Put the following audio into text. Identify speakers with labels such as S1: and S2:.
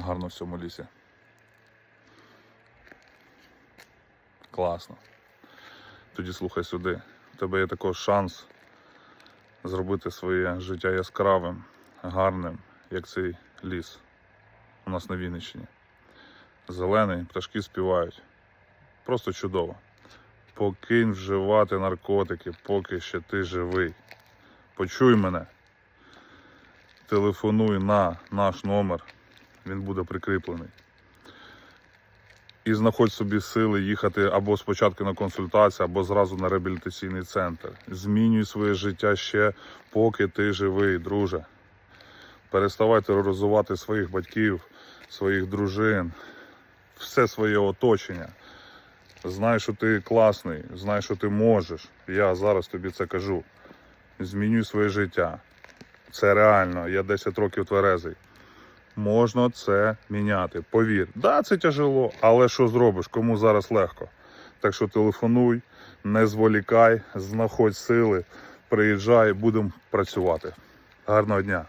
S1: гарно в цьому лісі. Класно. Тоді слухай сюди. У тебе є також шанс зробити своє життя яскравим, гарним, як цей ліс у нас на Вінниччині. Зелений, пташки співають. Просто чудово. Покинь вживати наркотики, поки ще ти живий. Почуй мене. Телефонуй на наш номер, він буде прикріплений. І знаходь собі сили їхати або спочатку на консультацію, або зразу на реабілітаційний центр. Змінюй своє життя ще, поки ти живий, друже. Переставай тероризувати своїх батьків, своїх дружин, все своє оточення. Знай, що ти класний, знай, що ти можеш. Я зараз тобі це кажу. Змінюй своє життя. Це реально, я 10 років тверезий. Можна це міняти. Повір. Да, це тяжело, але що зробиш? Кому зараз легко? Так що телефонуй, не зволікай, знаходь сили, приїжджай, будемо працювати. Гарного дня!